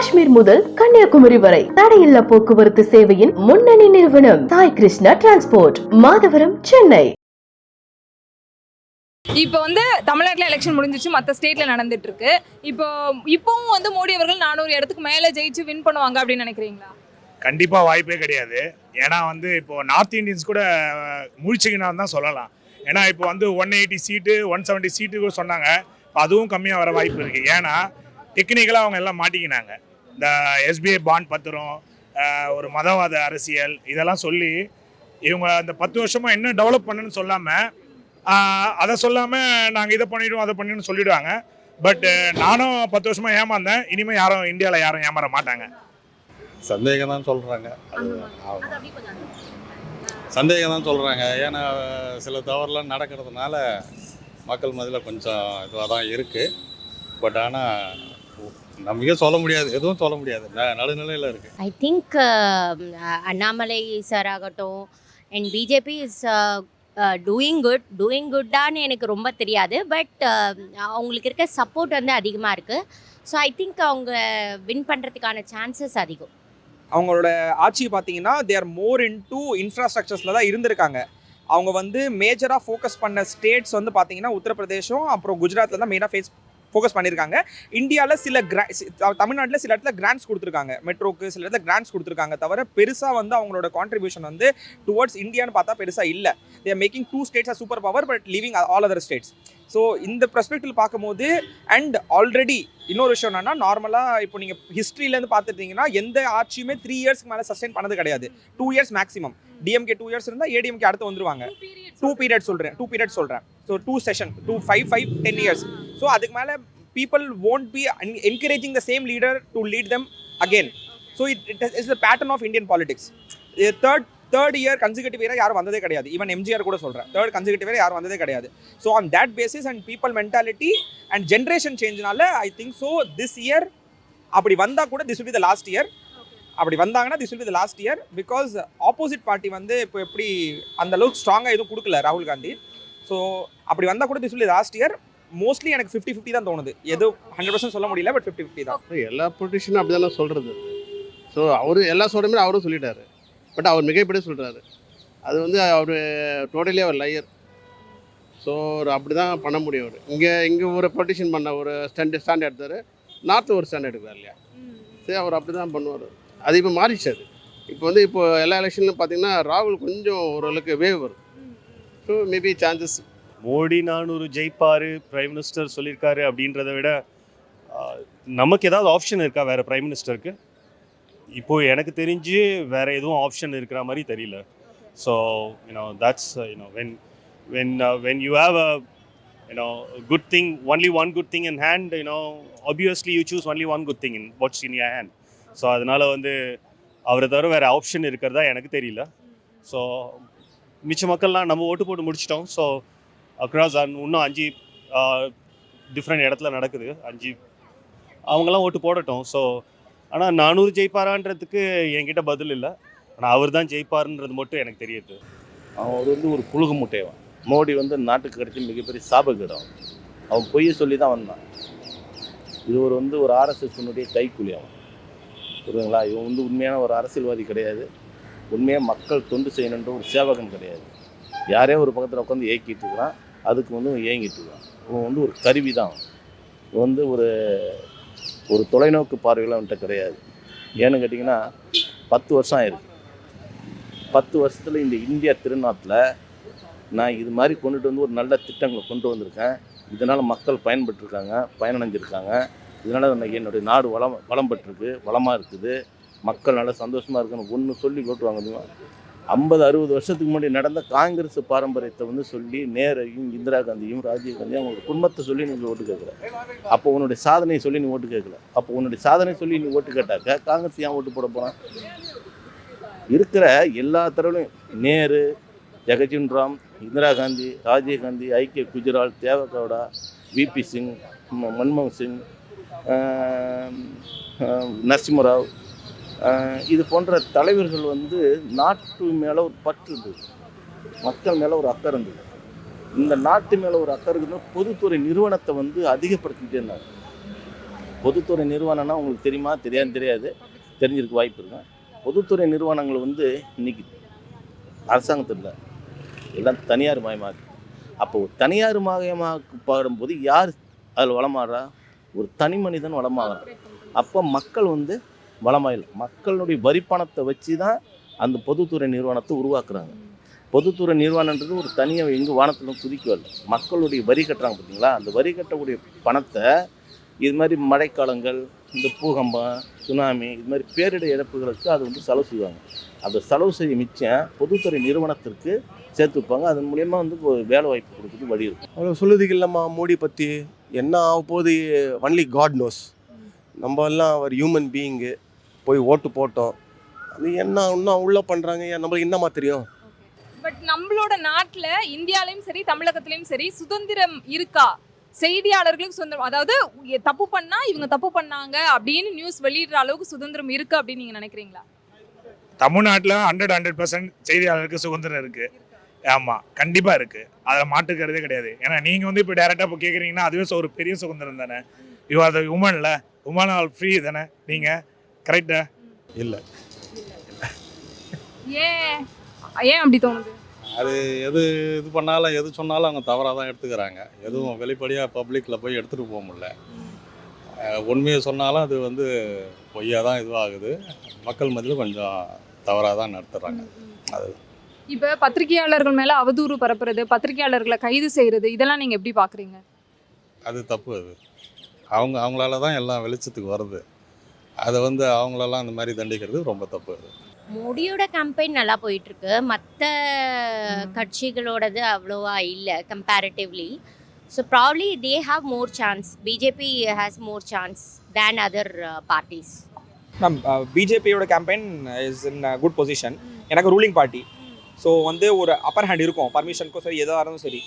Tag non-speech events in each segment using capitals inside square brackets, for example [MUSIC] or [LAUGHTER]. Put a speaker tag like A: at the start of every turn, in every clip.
A: காஷ்மீர் முதல் கன்னியாகுமரி வரை தடையில்லா போக்குவரத்து சேவையின் முன்னணி நிறுவனம் சாய் கிருஷ்ணா டிரான்ஸ்போர்ட் மாதவரம் சென்னை.
B: இப்போ வந்து தமிழ்நாட்டில் எலெக்ஷன் முடிஞ்சிச்சு மற்ற ஸ்டேட்ல நடந்துட்டு இருக்கு இப்போ இப்போவும் வந்து மோடி அவர்கள் நானூறு இடத்துக்கு மேலே ஜெயிச்சு வின் பண்ணுவாங்க அப்படின்னு நினைக்கிறீங்களா?
C: கண்டிப்பாக வாய்ப்பே கிடையாது. ஏன்னா வந்து இப்போ நார்த் இந்தியன்ஸ் கூட முழிச்சிக்கினான்னு தான் சொல்லலாம். ஏன்னா இப்போ வந்து one eighty seat one seventy seat கூட சொன்னாங்க. அதுவும் கம்மியாக வர வாய்ப்பு இருக்குது ஏன்னா டெக்னிக்கலாக அவங்க எல்லாம் மாட்டிக்கினாங்க. இந்த எஸ்பிஐ பாண்ட் பத்திரம் ஒரு மதவாத அரசியல் இதெல்லாம் சொல்லி இவங்க அந்த பத்து வருஷமாக என்ன டெவலப் பண்ணுன்னு சொல்லாமல் அதை சொல்லாமல் நாங்கள் இதை பண்ணிவிடுவோம் அதை பண்ணிடுவோம் சொல்லிடுவாங்க. பட் நானும் பத்து வருஷமாக ஏமாந்தேன். இனிமேல் யாரும் இந்தியாவில் யாரும் ஏமாற மாட்டாங்க.
D: சந்தேகம் தான் சொல்கிறாங்க அது. சந்தேகம் தான் சொல்கிறாங்க ஏன்னா சில தவறுலாம் நடக்கிறதுனால மக்கள் மத்தியில் கொஞ்சம் இதுவாக தான் இருக்குது பட் ஆனால் நம்பிக்கை சொல்ல முடியாது எதுவும் சொல்ல முடியாது. நடுநிலையில் இருக்குது
E: ஐ திங்க் அண்ணாமலை சார் ஆகட்டும் and BJP is doing good doing குட்டான்னு எனக்கு ரொம்ப தெரியாது. பட் அவங்களுக்கு இருக்க சப்போர்ட் வந்து அதிகமாக இருக்குது ஸோ ஐ திங்க் அவங்க வின் பண்ணுறதுக்கான சான்சஸ் அதிகம்.
F: அவங்களோட ஆட்சி பார்த்தீங்கன்னா தேர் மோர் இன் டூ இன்ஃப்ராஸ்ட்ரக்சர்ஸில் தான் இருந்திருக்காங்க. அவங்க வந்து மேஜராக ஃபோக்கஸ் பண்ண ஸ்டேட்ஸ் வந்து பார்த்தீங்கன்னா உத்தரப்பிரதேசம் அப்புறம் குஜராத்தில் தான் மெயினாக ஃபேஸ் ஃபோக்கஸ் பண்ணியிருக்காங்க. இந்தியாவில் சில கிரா தமிழ்நாட்டில் சில இடத்துல கிராண்ட்ஸ் கொடுத்துருக்காங்க. மெட்ரோக்கு சில இடத்துல கிராண்ட்ஸ் கொடுத்துருக்காங்க தவிர பெருசாக வந்து அவங்களோட கான்ட்ரிபியூஷன் வந்து டுவர்ட்ஸ் இந்தியான்னு பார்த்தா பெருசாக இல்லை. They're making two states super power but living all other states so இந்த பெர்ஸ்பெக்டிவ் பார்க்கும்போது அண்ட் ஆல்ரெடி இன்னொரு விஷயம் என்னன்னா நார்மலாக இப்போ நீங்கள் ஹிஸ்ட்ரியிலேருந்து பார்த்துட்டீங்கன்னா எந்த ஆட்சியுமே த்ரீ இயர்ஸ்க்கு மேலே சஸ்டெயின் பண்ணது கிடையாது. Two years maximum DMK two years இருந்தால் ஏடிஎம்கே அடுத்து வந்துருவாங்க. டூ பீரியட் சொல்கிறேன் டூ பீரியட் சொல்கிறேன் so two session two five five ten years so அதுக்கு மேலே people won't be encouraging the same leader to lead them again so it it is the pattern of Indian politics third third year consecutive year யாரும் வந்ததே கிடையாது. Even MGR கூட சொல்கிறேன் third consecutive year யாரும் வந்ததே கிடையாது. So on that basis and people mentality and generation சேஞ்ச்னால I think so this year அப்படி வந்தால் கூட this will be the last year அப்படி வந்தாங்கன்னா this be the last year because opposite party வந்து இப்போ எப்படி அந்த அளவுக்கு ஸ்ட்ராங்காக எதுவும் கொடுக்கல ராகுல் காந்தி. ஸோ அப்படி வந்தால் கூட this the last year mostly எனக்கு ஃபிஃப்டி ஃபிஃப்டி தான் தோணுது. எது ஹண்ட்ரட் பர்சன்ட் சொல்ல முடியல பட் ஃபிஃப்டி ஃபிஃப்டி தான்.
G: எல்லா பொலிட்டிஷியனும் அப்படி தானே சொல்கிறது ஸோ அவர் எல்லா சொல்கிற மாதிரி அவரும் சொல்லிட்டாரு. பட் அவர் மிகைப்படி சொல்கிறாரு அது வந்து அவர் டோட்டலி அவர் லையர் ஸோ ஒரு அப்படி தான் பண்ண முடியும் அவர். இங்கே இங்கே ஒரு பொலிட்டிஷியன் பண்ண ஒரு ஸ்டாண்ட் ஸ்டாண்ட் எடுத்தார். நார்த்தில் ஒரு ஸ்டாண்ட் எடுக்கிறார் இல்லையா? சரி அவர் அப்படி தான் பண்ணுவார். அது இப்போ மாறிச்சு அது இப்போ வந்து இப்போ எல்லா எலெக்ஷன்லையும் பார்த்தீங்கன்னா ராகுல் கொஞ்சம் ஓரளவுக்கு வேவ் வருது ஸோ மேபி சான்சஸ்
H: மோடி நானூறு ஜெயிப்பார் பிரைம் மினிஸ்டர் சொல்லியிருக்காரு அப்படின்றத விட நமக்கு ஏதாவது ஆப்ஷன் இருக்கா வேறு பிரைம் மினிஸ்டருக்கு இப்போது எனக்கு தெரிஞ்சு வேறு எதுவும் ஆப்ஷன் இருக்கிற மாதிரி தெரியல. So you know that's you know when when when you have a you know good thing only one good thing in hand you know obviously you choose only one good thing in what's in your hand so அதனால் வந்து அவரை தவிர வேறு option இருக்கிறதா எனக்கு தெரியல. So மிச்ச மக்கள்லாம் நம்ம ஓட்டு போட்டு முடிச்சிட்டோம். ஸோ அக்ராஸ் இன்னும் அஞ்சு டிஃப்ரெண்ட் இடத்துல நடக்குது. அஞ்சு அவங்கெல்லாம் ஓட்டு போடட்டும். ஸோ ஆனால் நானூறு ஜெயிப்பாரான்றதுக்கு என்கிட்ட பதில் இல்லை. ஆனால் அவர் தான் ஜெயிப்பாருன்றது மட்டும் எனக்கு தெரியுது.
I: அவர் வந்து ஒரு புழுகு முட்டையவன். மோடி வந்து நாட்டுக்கு கிடைச்ச மிகப்பெரிய சாபகிடம் அவன் பொய்ய பொய்யை சொல்லி தான் வந்தான். இது ஒரு வந்து ஒரு ஆர்எஸ்எஸ்னுடைய கைக்கூலி அவன். புரியுதுங்களா? இவன் வந்து உண்மையான ஒரு அரசியல்வாதி கிடையாது. உண்மையாக மக்கள் தொண்டு செய்யணுன்ற ஒரு சேவகன் கிடையாது. யாரே ஒரு பக்கத்தில் உட்காந்து ஏக்கிட்டு இருக்கிறான் அதுக்கு வந்து இயங்கிட்டு ஏங்கிட்டு இருக்கான். இவன் வந்து ஒரு கருவி தான். இவன் வந்து ஒரு ஒரு தொலைநோக்கு பார்வையில் அவன்கிட்ட கிடையாது. ஏன்னு கேட்டிங்கன்னா பத்து வருஷம் ஆயிருக்கு. பத்து வருஷத்தில் இந்த இந்தியா திருநாட்டில் நான் இது மாதிரி கொண்டுட்டு வந்து ஒரு நல்ல திட்டங்களை கொண்டு வந்திருக்கேன். இதனால் மக்கள் பயன்பெற்றிருக்காங்க பயனடைஞ்சிருக்காங்க. இதனால் இன்னைக்கு என்னுடைய நாடு வளம் வளம் பெற்றிருக்கு வளமாக இருக்குது. மக்கள் நல்லா சந்தோஷமாக இருக்குன்னு ஒன்று சொல்லி ஓட்டு ஐம்பது அறுபது வருஷத்துக்கு முன்னாடி நடந்த காங்கிரஸ் பாரம்பரியத்தை வந்து சொல்லி நேரையும் இந்திரா காந்தியும் ராஜீவ் காந்தியும் அவங்களோட குடும்பத்தை சொல்லி நீங்கள் ஓட்டு கேட்கல. அப்போ உன்னுடைய சாதனையை சொல்லி நீ ஓட்டு கேட்கல. அப்போ உன்னுடைய சாதனை சொல்லி நீ ஓட்டு கேட்டாக்க காங்கிரஸ் ஏன் ஓட்டு போட போகிறான் இருக்கிற எல்லா தரவுலையும் நேரு ஜெகஜீவன் ராம் இந்திரா காந்தி ராஜீவ் காந்தி ஐக்கிய குஜரால் தேவகவுடா விபி சிங் மன்மோகன் சிங் நரசிம்மராவ். இது போன்ற தலைவர்கள் வந்து நாட்டு மேலே ஒரு பற்று இருந்தது. மக்கள் மேலே ஒரு அக்கறை இருந்தது. இந்த நாட்டு மேலே ஒரு அக்கறை இருக்குன்னா பொதுத்துறை நிறுவனத்தை வந்து அதிகப்படுத்திக்கிட்டே இருந்தாங்க. பொதுத்துறை நிறுவனம்னா உங்களுக்கு தெரியுமா? தெரியாது தெரியாது. தெரிஞ்சிருக்க வாய்ப்பு இருக்கும் பொதுத்துறை நிறுவனங்கள் வந்து இன்னைக்கு அரசாங்கத்தில் எல்லாம் தனியார் மயமாக அப்போது தனியார் மயமாக பாடும்போது யார் அதில் வளமாடுறா? ஒரு தனி மனிதன் வளமாகணும் அப்போ மக்கள் வந்து வளமாயில். மக்களுடைய வரி பணத்தை வச்சு தான் அந்த பொதுத்துறை நிறுவனத்தை உருவாக்குறாங்க. பொதுத்துறை நிறுவனன்றது ஒரு தனியாக எங்கே வானத்தில் குதிக்கவில்லை மக்களுடைய வரி கட்டுறாங்க பார்த்தீங்களா அந்த வரி கட்டக்கூடிய பணத்தை இது மாதிரி மழைக்காலங்கள் இந்த பூகம்பம் சுனாமி இது மாதிரி பேரிடர் இழப்புகளுக்கு அது வந்து செலவு செய்வாங்க. அந்த செலவு செய்ய மிச்சம் பொதுத்துறை நிறுவனத்திற்கு சேர்த்து வைப்பாங்க. அதன் மூலயமா வந்து வேலை வாய்ப்பு கொடுக்குறது வழி இருக்கும்
J: அவ்வளோ சொல்லுறதுக்கு இல்லைம்மா மோடி பற்றி என்ன ஆக போகுது? ஒன்லி காட் நோஸ் நம்ம எல்லாம் ஒரு ஹியூமன் பீயிங்கு போய் ஓட்டு போட்டோம். அது என்ன இன்னும் உள்ள பண்ணுறாங்க நம்மளுக்கு என்னம்மா தெரியும்?
B: பட் நம்மளோட நாட்டுல இந்தியாலயும் சரி தமிழகத்திலயும் சரி சுதந்திரம் இருக்கா? செய்தியாளர்களுக்கு சுதந்திரம் அதாவது தப்பு பண்ணா இவங்க தப்பு பண்ணாங்க அப்படின்னு நியூஸ் வெளியிடுற அளவுக்கு சுதந்திரம் இருக்கு அப்படின்னு நீங்க நினைக்கிறீங்களா?
C: தமிழ்நாட்டில் ஹண்ட்ரட் ஹண்ட்ரட் பர்சன்ட் செய்தியாளருக்கு சுதந்திரம் இருக்கு. ஆமாம் கண்டிப்பாக இருக்கு. அதில் மாட்டுக்கிறதே கிடையாது. ஏன்னா நீங்கள் வந்து இப்போ டேரெக்டாக இப்போ கேட்குறீங்கன்னா அதுவே ஒரு பெரிய சுதந்திரம் தானே? யூ ஆர் த உமன்ல உமன் ஆல் ஃப்ரீ தானே? நீங்கள் கரெக்டா
J: இல்லை.
B: ஏன் ஏன் அப்படி தோணுது?
D: அது எது இது பண்ணாலும் எது சொன்னாலும் அவங்க தவறாக தான் எடுத்துக்கிறாங்க. எதுவும் வெளிப்படையாக பப்ளிக்கில் போய் எடுத்துகிட்டு போக முடியல. உண்மையை சொன்னாலும் அது வந்து பொய்யா தான் இதுவாகுது. மக்கள் மத்தியில் கொஞ்சம் தவறாக தான் நடத்துகிறாங்க அது
B: இப்ப பத்திரிகையாளர்கள் மேல அவதூறு பரப்புறது பத்திரிகையாளர்களை கைது செய்யறது இதெல்லாம் நீங்க எப்படி பாக்குறீங்க?
D: அது தப்பு அது. அவங்க அவங்களால தான் எல்லாம் வெளிச்சத்துக்கு வருது அதை வந்து அவங்களெல்லாம் அந்த மாதிரி தண்டிக்கிறது ரொம்ப தப்பு அது.
E: மோடியோட கேம்பெயின் நல்லா போயிட்டு இருக்கு மற்ற கட்சிகளோடது அவ்வளோவா இல்லை comparatively so probably they have more chance BJP has more chance than other parties
F: ma'am பிஜேபியோட campaign is in good position எனக்கு ரூலிங் பார்ட்டி ஸோ வந்து ஒரு அப்பர் ஹேண்ட் இருக்கும். பர்மிஷனுக்கும் சரி எதாக இருந்தாலும் சரி.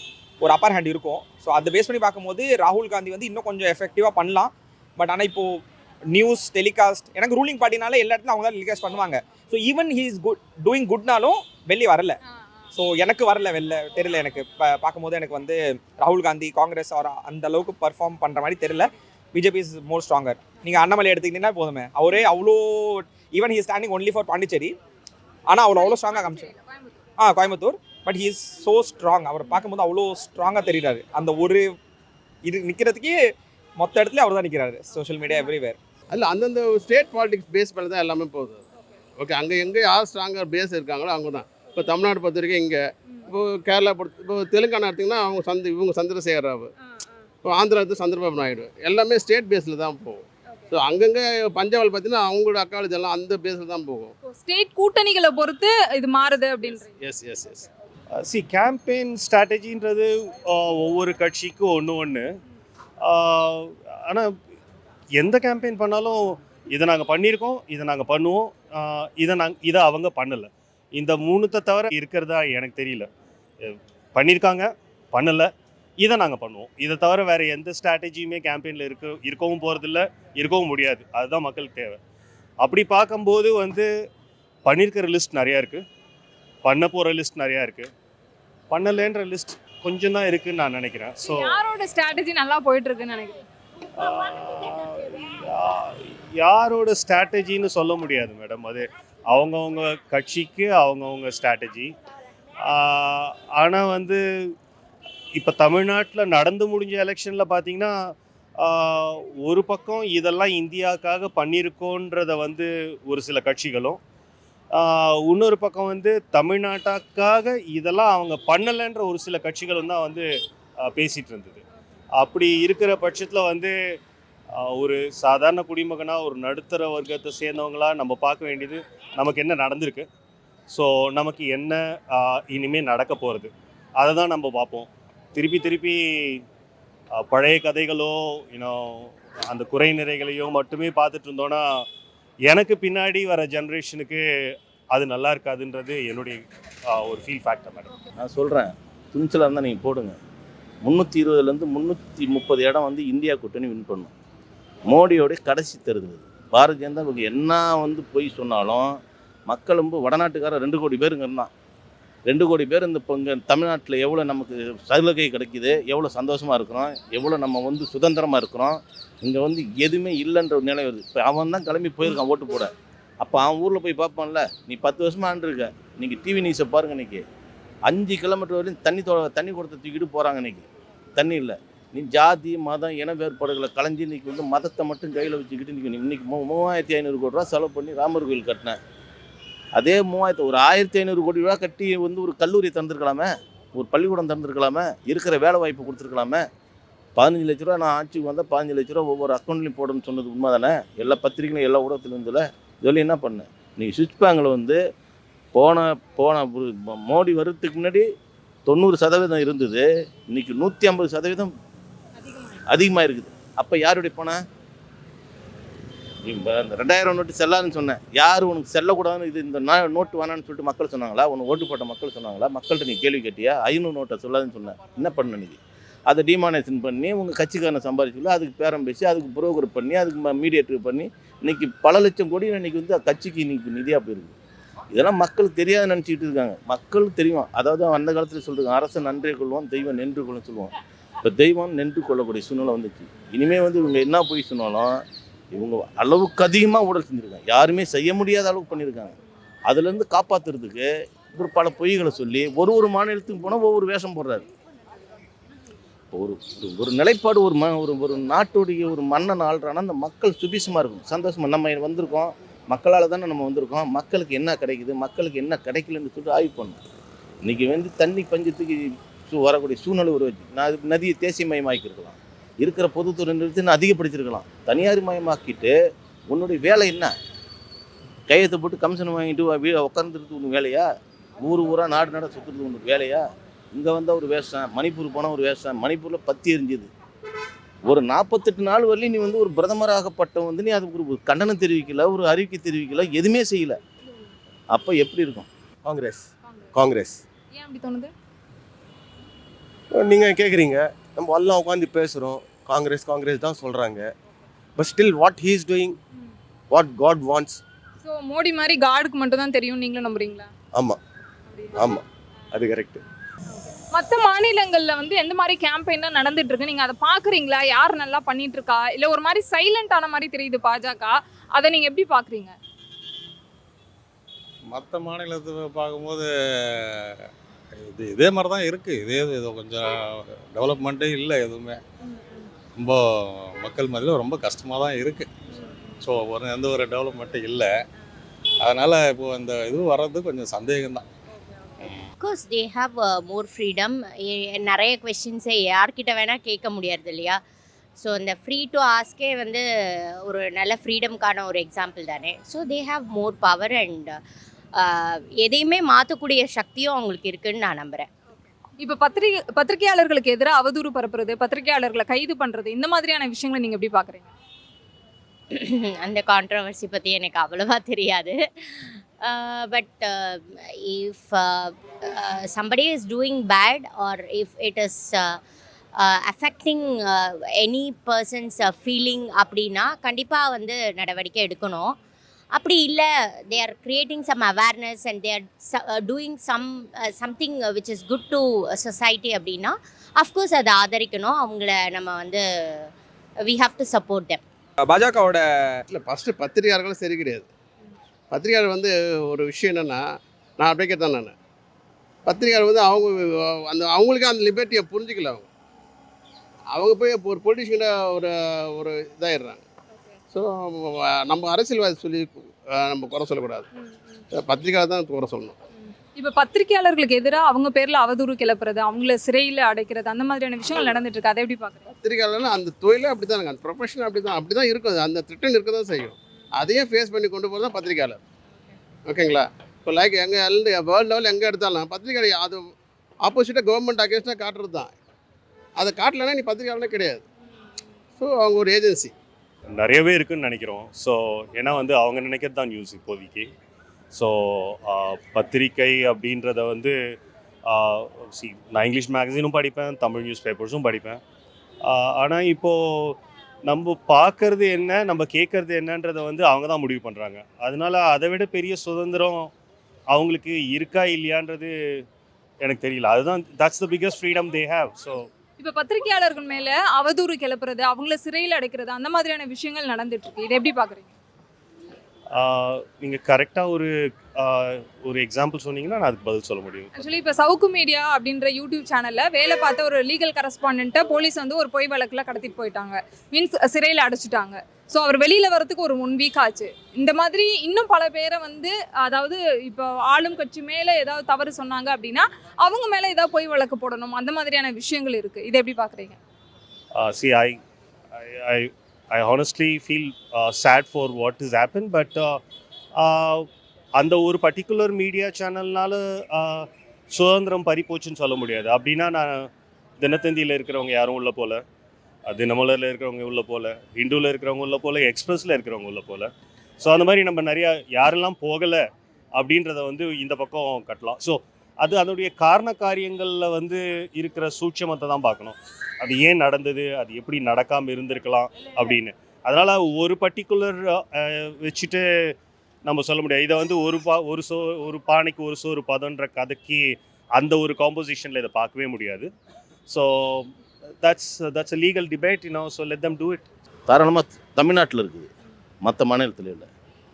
F: ஒரு அப்பர் ஹேண்ட் இருக்கும். ஸோ அதை பேஸ் பண்ணி பார்க்கும்போது ராகுல் காந்தி வந்து இன்னும் கொஞ்சம் எஃபெக்டிவாக பண்ணலாம். பட் ஆனால் இப்போது நியூஸ் டெலிகாஸ்ட் எனக்கு ரூலிங் பார்ட்டினால எல்லா இடத்துலையும் அவங்க தான் டெலிகாஸ்ட் பண்ணுவாங்க so even he is good doing குட்னாலும் வெளியே வரல. ஸோ எனக்கு வரல வெளில தெரியல எனக்கு. இப்போ பார்க்கும்போது எனக்கு வந்து ராகுல் காந்தி காங்கிரஸ் அவர் அந்த அளவுக்கு பர்ஃபார்ம் பண்ணுற மாதிரி தெரியல. பிஜேபி இஸ் மோர் ஸ்ட்ராங்கர் நீங்கள் அண்ணாமலை எடுத்துக்கிட்டீங்கன்னா போதுமே. அவரே அவ்வளோ even he standing only for Pondicherry ஆனால் அவர் அவ்வளோ ஸ்ட்ராங்காக காமிச்சார். ஆ Coimbatore. But he is so strong அவர் பார்க்கும்போது அவ்வளோ ஸ்ட்ராங்காக தெரியுறாரு அந்த ஒரு இது நிற்கிறதுக்கே மொத்த இடத்துல அவர் தான் நிற்கிறாரு சோஷியல் மீடியா எவ்ரிவேர்
G: அதில் அந்தந்த ஸ்டேட் பாலிடிக்ஸ் பேஸ் பண்ணி தான் எல்லாமே போகுது. ஓகே அங்கே எங்கே யார் ஸ்ட்ராங்கர் பேஸ் இருக்காங்களோ அவங்க தான். இப்போ தமிழ்நாடு பொறுத்த வரைக்கும் இங்கே. இப்போ கேரளா பொறுத்த இப்போ தெலுங்கானா எடுத்திங்கன்னா அவங்க சந்தி இவங்க சந்திரசேகர் ராவ். இப்போ ஆந்திரா எடுத்து சந்திரபாபு நாயுடு. எல்லாமே ஸ்டேட் பேஸில் தான் போகும். ஸோ அங்கங்கே பஞ்சாபில் பார்த்தீங்கன்னா அவங்களோட அக்காலஜி எல்லாம் அந்த பேஸில் தான் போகும்.
B: ஸ்டேட் கூட்டணிகளை பொறுத்து இது மாறுது அப்படின்றீங்க
G: yes yes yes
H: see campaign ஸ்ட்ராட்டஜின்றது ஒவ்வொரு கட்சிக்கும் ஒன்று ஒன்று ஆனால் எந்த கேம்பெயின் பண்ணாலும் இதை நாங்கள் பண்ணியிருக்கோம் இதை நாங்கள் பண்ணுவோம். ஆஹ் இதை நாங் இதை அவங்க பண்ணலை. இந்த மூணுத்தை தவிர இருக்கிறதா எனக்கு தெரியல. அஹ் பண்ணியிருக்காங்க பண்ணலை. இதை நாங்கள் பண்ணுவோம். இதை தவிர வேறு எந்த ஸ்ட்ராட்டஜியுமே கேம்பெயினில் இருக்க இருக்கவும் போகிறதில்ல இருக்கவும் முடியாது. அதுதான் மக்களுக்கு தேவை. அப்படி பார்க்கும்போது வந்து பண்ணியிருக்கிற லிஸ்ட் நிறையா இருக்குது பண்ண போகிற லிஸ்ட் நிறையா இருக்குது பண்ணலைன்ற லிஸ்ட் கொஞ்சம் தான் இருக்குன்னு நான் நினைக்கிறேன். ஸோ
B: யாரோட ஸ்ட்ராட்டஜி நல்லா போயிட்டு இருக்குன்னு நினைக்கிறேன்
H: யாரோட ஸ்ட்ராட்டஜின்னு சொல்ல முடியாது மேடம் அது அவங்கவுங்க கட்சிக்கு அவங்கவுங்க ஸ்ட்ராட்டஜி ஆனால் வந்து இப்போ தமிழ்நாட்டில் நடந்து முடிஞ்ச எலெக்ஷனில் பார்த்தீங்கன்னா ஒரு பக்கம் இதெல்லாம் இந்தியாவுக்காக பண்ணியிருக்கோன்றத வந்து ஒரு சில கட்சிகளும் இன்னொரு பக்கம் வந்து தமிழ்நாட்டுக்காக இதெல்லாம் அவங்க பண்ணலைன்ற ஒரு சில கட்சிகளும் தான் வந்து பேசிகிட்டு இருந்தது. அப்படி இருக்கிற பட்சத்தில் வந்து ஒரு சாதாரண குடிமகனாக ஒரு நடுத்தர வர்க்கத்தை சேர்ந்தவங்களாக நம்ம பார்க்க வேண்டியது நமக்கு என்ன நடந்திருக்கு? ஸோ நமக்கு என்ன இனிமேல் நடக்க போகிறது அதை தான் நம்ம பார்ப்போம். திருப்பி திருப்பி பழைய கதைகளோ இன்னும் அந்த குறை நிறைகளையோ மட்டுமே பார்த்துட்டு இருந்தோன்னா எனக்கு பின்னாடி வர ஜென்ரேஷனுக்கு அது நல்லா இருக்காதுன்றது என்னுடைய ஒரு ஃபீல் ஃபேக்டர் மேடம்.
I: நான் சொல்கிறேன் துணிச்சலாக இருந்தால் நீங்கள் போடுங்க. முந்நூற்றி இருபதுலேருந்து முந்நூற்றி முப்பது இடம் வந்து இந்தியா கூட்டணி வின் பண்ணும். மோடியோடைய கடைசி தேர்தல் இது. பாரதிய இவங்க என்ன வந்து போய் சொன்னாலும் மக்கள் ரொம்ப வடநாட்டுக்காரர் ரெண்டு கோடி பேருங்க இருந்தான். ரெண்டு கோடி பேர் இந்த இப்போ இங்கே தமிழ்நாட்டில் எவ்வளோ நமக்கு சலுகை கிடைக்குது எவ்வளோ சந்தோஷமாக இருக்கிறோம் எவ்வளோ நம்ம வந்து சுதந்திரமாக இருக்கிறோம் இங்கே வந்து எதுவுமே இல்லைன்ற ஒரு நிலை வருது. இப்போ அவன் தான் கிளம்பி போயிருக்கான் ஓட்டு போட. அப்போ அவன் ஊரில் போய் பார்ப்பான்ல நீ பத்து வருஷமாக ஆண்டுருக்க இன்னைக்கு டிவி நியூஸை பாருங்க இன்றைக்கி அஞ்சு கிலோமீட்டர் வரையும் தண்ணி தோ தண்ணி கொடுத்த தூக்கிட்டு போகிறாங்க இன்றைக்கி தண்ணி இல்லை. நீ ஜாதி மதம் இன வேறுபாடுகளை கலைஞ்சி இன்னைக்கு வந்து மதத்தை மட்டும் கையில் வச்சுக்கிட்டு இன்றைக்கி இன்னைக்கு மூ மூவாயிரத்தி ஐநூறு கோடி ரூபா செலவு பண்ணி ராமர் கோயில் கட்டினேன் அதே மூவாயிரத்து ஒரு ஆயிரத்தி ஐநூறு கோடி ரூபா கட்டி வந்து ஒரு கல்லூரி திறந்துருக்கலாமே ஒரு பள்ளிக்கூடம் திறந்துருக்கலாமே இருக்கிற வேலை வாய்ப்பு கொடுத்துருக்கலாமே. பதினஞ்சு லட்ச ரூபா நான் ஆட்சிக்கு வந்தால் பதினஞ்சு லட்ச ரூபா ஒவ்வொரு அக்கௌண்ட்லையும் போடணும்னு சொன்னது உண்மை தானே எல்லா பத்திரிகையும் எல்லா ஊடகத்திலும் இருந்ததில்ல இதெல்லாம் என்ன பண்ணேன் நீங்கள் சுவிட்ச் பேங்கில் வந்து போன போன மோடி வர்றதுக்கு முன்னாடி தொண்ணூறு சதவீதம் இருந்தது. இன்றைக்கி நூற்றி ஐம்பது சதவீதம் அதிகமாக இருக்குது அப்போ யாருடைய பணம்? அந்த ரெண்டாயிரம் நோட்டு செல்லாதுன்னு சொன்னேன். யார் உனக்கு செல்லக்கூடாதுன்னு இது இந்த நோட்டு வேணான்னு சொல்லிட்டு மக்கள் சொன்னாங்களா? உனக்கு ஓட்டு போட்ட மக்கள் சொன்னாங்களா? மக்கள்கிட்ட நீ கேள்வி கேட்டியா? ஐநூறு நோட்டை சொல்லாதுன்னு சொன்னேன். என்ன பண்ண நீ? அதை டிமானேஷன் பண்ணி உங்கள் கட்சிக்காரனை சம்பாதிச்சுல அதுக்கு பேரம் பேசி அதுக்கு புரோக்கர் பண்ணி அதுக்கு மீடியேட்டர் பண்ணி இன்னைக்கு பல லட்சம் கோடி இன்னைக்கு வந்து கட்சிக்கு இன்னைக்கு நிதியாக போயிருக்கு. இதெல்லாம் மக்கள் தெரியாத நினச்சிக்கிட்டு இருக்காங்க. மக்கள் தெரியும். அதாவது அந்த காலத்தில் சொல்கிறாங்க அரசு நன்றே கொள்வோம் தெய்வம் நின்று கொள்ளும் சொல்லுவோம். இப்போ தெய்வம் நின்று கொள்ளக்கூடிய சூழ்நிலை வந்துச்சு. இனிமேல் வந்து இவங்க என்ன போய் சொன்னாலும் இவங்க அளவுக்கு அதிகமாக ஊழல் செஞ்சுருக்காங்க. யாருமே செய்ய முடியாத அளவுக்கு பண்ணியிருக்காங்க அதுலேருந்து காப்பாற்றுறதுக்கு ஒரு பல பொய்களை சொல்லி ஒரு ஒரு மாநிலத்துக்கு போனால் ஒவ்வொரு வேஷம் போடுறாரு. ஒரு ஒரு- ஒரு நிலைப்பாடு ஒரு ம ஒரு ஒரு நாட்டுடைய ஒரு மன்னன் ஆள்றான்னா அந்த மக்கள் சுபிசமாக இருக்கும் சந்தோஷமாக நம்ம வந்திருக்கோம். மக்களால் தானே நம்ம வந்திருக்கோம். மக்களுக்கு என்ன கிடைக்குது? மக்களுக்கு என்ன கிடைக்கலன்னு சொல்லிட்டு ஆய்வு பண்ணணும். இன்றைக்கி வந்து தண்ணி பஞ்சத்துக்கு வரக்கூடிய சூழ்நிலை உருவாச்சு. நான் அதுக்கு நதியை தேசியமயமாக்கியிருக்கலாம். இருக்கிற பொதுத்துறை நிறுத்தி அதிகப்படுத்தியிருக்கலாம். தனியார் மயமாக்கிட்டு உன்னுடைய வேலை என்ன? கையெழுத்து போட்டு கமிஷன் வாங்கிட்டு உட்காந்துருக்கு உனக்கு வேலையா? ஊர் ஊராக நாடு நாட சுற்றுறது உனக்கு வேலையா? இங்கே வந்தால் ஒரு வேஷம் மணிப்பூர் போனால் ஒரு வேஷம் மணிப்பூரில் பத்தி எரிஞ்சுது. ஒரு நாற்பத்தெட்டு நாள் வரலையும் நீ வந்து ஒரு பிரதமராகப்பட்ட வந்து நீ அதுக்கு ஒரு கண்டனம் தெரிவிக்கல ஒரு அறிக்கை தெரிவிக்கல எதுவுமே செய்யல. அப்போ எப்படி இருக்கும்?
J: காங்கிரஸ். காங்கிரஸ்.
B: ஏன் அப்படி தோணுது?
J: நீங்கள் கேட்குறீங்க நம்ம எல்லாம் உட்காந்து பேசுகிறோம் காங்கிரஸ் காங்கிரஸ் தான் சொல்கிறாங்க but still what he is doing what God wants
B: so Modi மாதிரி காடுக்கு மட்டும் தான் தெரியும் நீங்களும் நம்புறீங்களா?
J: ஆமாம் ஆமாம் அது கரெக்டு
B: மற்ற மாநிலங்கள்ல வந்து எந்த மாதிரி கேம்பெயின் தான் நடந்துட்டு இருக்கு நீங்க அதை பாக்குறீங்களா யார் நல்லா பண்ணிட்டு இருக்கா இல்ல ஒரு மாதிரி சைலண்ட் ஆன மாதிரி தெரியுது பாஜக. அதை நீங்க எப்படி பாக்குறீங்க
D: மற்ற மாநிலத்தை பார்க்கும்போது இது இதே மாதிரி தான் இருக்குது இதே இது கொஞ்சம் டெவலப்மெண்ட்டே இல்லை எதுவுமே. ரொம்ப மக்கள் மத்தியில் ரொம்ப கஷ்டமாக தான் இருக்குது ஸோ ஒரு எந்த ஒரு டெவலப்மெண்ட்டும் இல்லை. அதனால் இப்போ இந்த இது வர்றது கொஞ்சம் சந்தேகம்தான்.
E: Course they have more freedom நிறைய கொஷின்ஸை யார்கிட்ட வேணால் கேட்க முடியாது இல்லையா? ஸோ இந்த ஃப்ரீ டு ஆஸ்கே வந்து ஒரு நல்ல ஃப்ரீடம்க்கான ஒரு எக்ஸாம்பிள் தானே. So they have more power and எதையுமே மாற்றக்கூடிய சக்தியும் அவங்களுக்கு இருக்குன்னு நான் நம்புகிறேன்
B: இப்ப பத்திரிகை பத்திரிகையாளர்களுக்கு எதிராக அவதூறு பரப்புறது பத்திரிகையாளர்களை கைது பண்றது இந்த மாதிரியான விஷயங்களை நீங்க எப்படி பாக்குறீங்க? [CLEARS THROAT]
E: அந்த கான்ட்ரவர்சி பற்றி எனக்கு அவ்வளவா தெரியாது. But if somebody is doing bad or if it is affecting any person's feeling அப்படின்னா கண்டிப்பாக வந்து நடவடிக்கை எடுக்கணும். அப்படி இல்லை they are creating some awareness and they are doing some something which is good to society அப்படின்னா அஃப்கோர்ஸ் அதை ஆதரிக்கணும். அவங்கள நம்ம வந்து we have to support them.
F: பாஜகவோட
G: இல்லை ஃபஸ்ட்டு பத்திரிகையாளர்கள் சரி கிடையாது. பத்திரிகையாளர் வந்து ஒரு விஷயம் என்னென்னா நான் அப்படியே கேட்டேன் நான். பத்திரிகையாளர் வந்து அவங்க அந்த அவங்களுக்கு அந்த லிபர்ட்டியை புரிஞ்சிக்கல அவங்க. அவங்க போய் இப்போ ஒரு பொலிட்டிஷியனை ஒரு ஒரு இதாகிடுறாங்க ஸோ நம்ம அரசியல்வாதி சொல்லி நம்ம குறை சொல்லக்கூடாது. பத்திரிகையாளர் தான் குறை சொல்லணும்.
B: இப்ப பத்திரிகையாளர்களுக்கு எதிராக அவங்க பேர்ல அவதூறு கிளப்புறது அவங்கள சிறையில அடைக்கிறது அந்த மாதிரியான விஷயங்கள் நடந்துட்டு இருக்கு. அதை எப்படி பாக்குறீங்க?
G: பத்திரிகையாளர்னா அந்த தொழிலே அப்படி தான் அந்த ப்ரொஃபஷன் அப்படி தான் அப்படி தான் இருக்கும். அந்த த்ரிட்டன் இருக்க தான் செய்யும். அதையே ஃபேஸ் பண்ணி கொண்டு போகிறது தான் பத்திரிகையாளர் ஓகேங்களா? இப்போ லைக் எங்கே வேர்ல்டு லெவல் எங்கே எடுத்தாலும் பத்திரிகை அது ஆப்போசிட்டாக கவர்மெண்ட் அகேன்ஸ்டாக காட்டுறது தான் அதை காட்டலைன்னா நீ பத்திரிகையாளனே கிடையாது. ஸோ அவங்க ஒரு ஏஜென்சி
H: நிறையவே இருக்குன்னு நினைக்கிறோம். ஸோ ஏன்னா வந்து அவங்க நினைக்கிறது தான் நியூஸ் இப்போதைக்கு. ஸோ பத்திரிக்கை அப்படின்றத வந்து சி நான் இங்கிலீஷ் மேகசினும் படிப்பேன் தமிழ் நியூஸ் பேப்பர்ஸும் படிப்பேன் ஆனால் இப்போது நம்ம பார்க்கறது என்ன நம்ம கேட்கறது என்னன்றதை வந்து அவங்க தான் முடிவு பண்ணுறாங்க அதனால அதை விட பெரிய சுதந்திரம் அவங்களுக்கு இருக்கா இல்லையான்றது எனக்கு தெரியல. அதுதான் that's the biggest freedom they have so
B: இப்போ பத்திரிகையாளர்கள் மேல அவதூறு கிளப்புறது அவங்கள சிறையில் அடைக்கிறது அந்த மாதிரியான விஷயங்கள் நடந்துட்டு இருக்கு. இதை எப்படி பார்க்குறீங்க
H: நீங்கள் கரெக்டாக ஒரு ஒரு எக்ஸாம்பிள் சொன்னீங்கன்னா நான் அதுக்கு பதில் சொல்ல முடியும்.
B: ஆக்சுவலி இப்போ சவுக்கு மீடியா அப்படின்ற யூடியூப் சேனல்ல வேலை பார்த்த ஒரு லீகல் கரஸ்பாண்டன்ட்டை போலீஸ் வந்து ஒரு பொய் வழக்குல கடத்திட்டு போயிட்டாங்க. மீன்ஸ் சிறையில் அடைச்சிட்டாங்க. ஸோ அவர் வெளியில வரதுக்கு ஒரு ஒன் வீக் ஆச்சு. இந்த மாதிரி இன்னும் பல பேரை வந்து அதாவது இப்போ ஆளும் கட்சி மேலே ஏதாவது தவறு சொன்னாங்க அப்படின்னா அவங்க மேலே ஏதாவது பொய் வழக்கு போடணும். அந்த மாதிரியான விஷயங்கள் இருக்கு. இதை எப்படி பார்க்குறீங்க
H: uh, see i I honestly feel sad for what is for but uh, uh, அந்த ஒரு பர்டிகுலர் மீடியா சேனல்னால சுதந்திரம் பறிப்போச்சுன்னு சொல்ல முடியாது. அப்படின்னா நான் தினத்தந்தியில் இருக்கிறவங்க யாரும் உள்ள போல தினமலரில் இருக்கிறவங்க உள்ள போல ஹிந்துவில் இருக்கிறவங்க உள்ள போல எக்ஸ்பிரஸில் இருக்கிறவங்க உள்ள போல. ஸோ அந்த மாதிரி நம்ம நிறையா யாரெல்லாம் போகலை அப்படின்றத வந்து இந்த பக்கம் கட்டலாம். ஸோ அது அதனுடைய காரண காரியங்களில் வந்து இருக்கிற சூட்சமத்தை தான் பார்க்கணும். அது ஏன் நடந்தது? அது எப்படி நடக்காமல் இருந்திருக்கலாம் அப்படின்னு. அதனால் ஒரு பர்டிகுலர் வச்சுட்டு நம்ம சொல்ல முடியாது. இதை வந்து ஒரு பா ஒரு சோ ஒரு பானைக்கு ஒரு சோறு பதன்ற கதைக்கு அந்த ஒரு காம்போசிஷனில் இதை பார்க்கவே முடியாது. So that's that's a legal debate in so let them do it
I: தாராளமாக தமிழ்நாட்டில் இருக்குது. மற்ற மாநிலத்தில் இல்லை.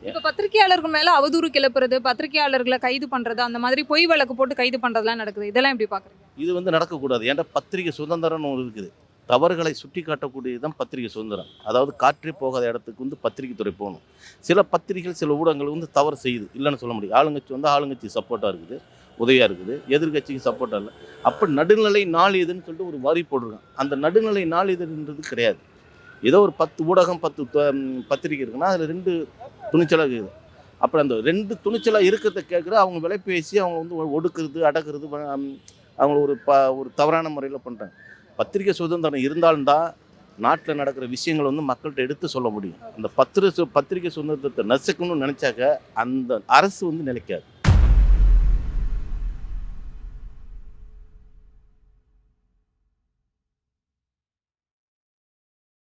B: இப்போ பத்திரிகையாளர்கள் மேலே அவதூறு கிளப்புறது பத்திரிகையாளர்களை கைது பண்றது அந்த மாதிரி பொய் வழக்கு போட்டு கைது பண்றதுலாம் நடக்குது. இதெல்லாம் எப்படி பார்க்குறீங்க
I: இது வந்து நடக்கக்கூடாது. ஏன்டா பத்திரிகை சுதந்திரம்னு ஒன்று இருக்குது. தவறுகளை சுட்டி காட்டக்கூடியது தான் பத்திரிகை சுதந்திரம். அதாவது காற்றே போகாத இடத்துக்கு வந்து பத்திரிகை துறை போகணும். சில பத்திரிகைகள் சில ஊடகங்கள் வந்து தவறு செய்யுது. இல்லைன்னு சொல்ல முடியும் ஆளுங்கட்சி வந்து ஆளுங்கட்சி சப்போர்ட்டாக இருக்குது. உதவியாக இருக்குது. எதிர்கட்சிக்கு சப்போர்ட்டாக இல்லை. அப்போ நடுநிலை நாள் எதுன்னு சொல்லிட்டு ஒரு வரி போட்டிருக்கான் அந்த நடுநிலை நாள் எதுன்றது கிடையாது. ஏதோ ஒரு பத்து ஊடகம் பத்து பத்திரிக்கை பத்திரிகை இருக்குன்னா அதில் ரெண்டு துணிச்சலாக இருக்குது அப்புறம் அந்த ரெண்டு துணிச்சலாக இருக்கிறத கேட்குற அவங்க விலை பேசி அவங்க வந்து ஒடுக்குறது அடக்குறது அவங்கள ஒரு ப ஒரு தவறான முறையில் பண்ணுறாங்க பத்திரிகை சுதந்திரம் இருந்தாலும் தான் நாட்டில் நடக்கிற விஷயங்களை வந்து மக்கள்கிட்ட எடுத்து சொல்ல முடியும். அந்த பத்திர பத்திரிகை சுதந்திரத்தை நசுக்கணும்னு நினச்சாக்க அந்த அரசு வந்து நிலைக்காது.